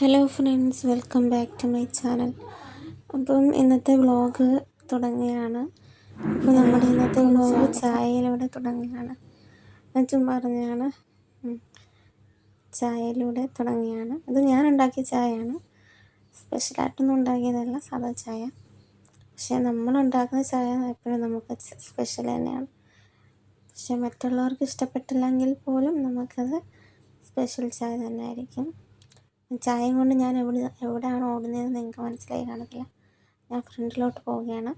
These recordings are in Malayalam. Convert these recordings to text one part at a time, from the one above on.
Hello friends welcome back to my channel അപ്പം ഇന്നത്തെ വ്ളോഗ് തുടങ്ങുകയാണ്. അപ്പോൾ നമ്മുടെ ഇന്നത്തെ വ്ളോഗ് ചായയിലൂടെ തുടങ്ങുകയാണ്. ഞാൻ പറഞ്ഞാണ് ചായയിലൂടെ തുടങ്ങുകയാണ്. അത് ഞാൻ ഉണ്ടാക്കിയ ചായയാണ്. സ്പെഷ്യലായിട്ടൊന്നും ഉണ്ടാക്കിയതല്ല സാധാ ചായ. പക്ഷേ നമ്മൾ ഉണ്ടാക്കുന്ന ചായ എപ്പോഴും നമുക്ക് സ്പെഷ്യൽ തന്നെയാണ്. പക്ഷെ മറ്റുള്ളവർക്ക് ഇഷ്ടപ്പെട്ടില്ലെങ്കിൽ പോലും നമുക്കത് സ്പെഷ്യൽ ചായ തന്നെ ആയിരിക്കും ചായയും കൊണ്ട് ഞാൻ എവിടെ എവിടെയാണ് ഓടുന്നതെന്ന് നിങ്ങൾക്ക് മനസ്സിലായി കാണത്തില്ല. ഞാൻ ഫ്രണ്ടിലോട്ട് പോവുകയാണ്.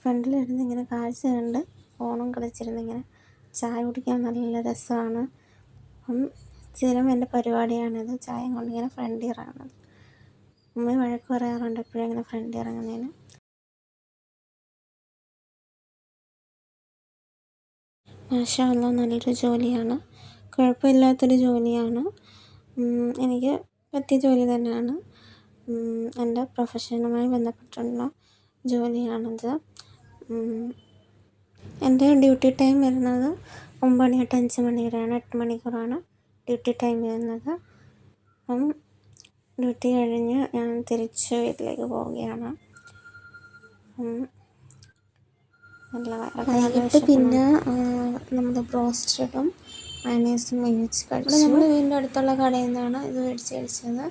ഫ്രണ്ടിലിരുന്ന് ഇങ്ങനെ കാഴ്ച കണ്ട് ഫോണും കളിച്ചിരുന്ന് ഇങ്ങനെ ചായ കുടിക്കാൻ നല്ല രസമാണ്. അപ്പം സ്ഥിരം എന്റെ പരിപാടിയാണിത്. ചായയും കൊണ്ട് ഇങ്ങനെ ഫ്രണ്ടിൽ ഇറങ്ങുന്നത്. ഉമ്മ വഴക്ക് പറയാറുണ്ട് എപ്പോഴും ഇങ്ങനെ ഫ്രണ്ടിൽ ഇറങ്ങുന്നതിന്. മാഷാ നല്ലൊരു ജോലിയാണ്. കുഴപ്പമില്ലാത്തൊരു ജോലിയാണ്. എനിക്ക് പറ്റിയ ജോലി തന്നെയാണ്. എന്റെ പ്രൊഫഷനുമായി ബന്ധപ്പെട്ടുള്ള ജോലിയാണിത്. എന്റെ ഡ്യൂട്ടി ടൈം വരുന്നത് ഒമ്പത് മണി തൊട്ട് അഞ്ച് മണി വരെയാണ്. എട്ട് മണിക്കൂറാണ് ഡ്യൂട്ടി ടൈം വരുന്നത്. അപ്പം ഡ്യൂട്ടി കഴിഞ്ഞ് ഞാൻ തിരിച്ച് വീട്ടിലേക്ക് പോവുകയാണ്. നല്ല പിന്നെ നമ്മുടെ ബ്രോസ്റ്റഡും മയണൈസും മേടിച്ച് കഴിച്ചു നമ്മൾ വീടിന്റെ അടുത്തുള്ള കടയിൽ നിന്നാണ് ഇത് മേടിച്ച് കഴിച്ചത്.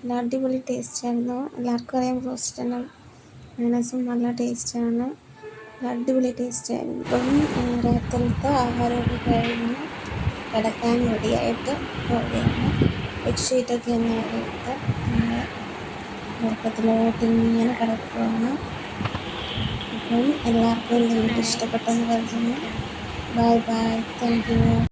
നല്ല അടിപൊളി ടേസ്റ്റ് ആയിരുന്നു. എല്ലാവർക്കും അറിയാം ബ്രോസ്റ്റിന്റെ മയണൈസും നല്ല ടേസ്റ്റാണ് നല്ല അടിപൊളി ടേസ്റ്റ് ആയിരുന്നു. ഇപ്പം രാത്രിയിലത്തെ ആഹാരമൊക്കെ കഴിഞ്ഞ് കിടക്കാൻ റെഡിയായിട്ട് പോവുകയാണ്. ബെഡ്ഷീറ്റൊക്കെ ഒന്ന് എടുത്ത് നമ്മൾ ഉറക്കത്തിലോട്ട് ഇങ്ങനെ കിടക്കുകയാണ് അപ്പം എല്ലാവർക്കും വീഡിയോ ഇഷ്ടപ്പെട്ടെന്ന് കരുതുന്നു. Bye bye thank you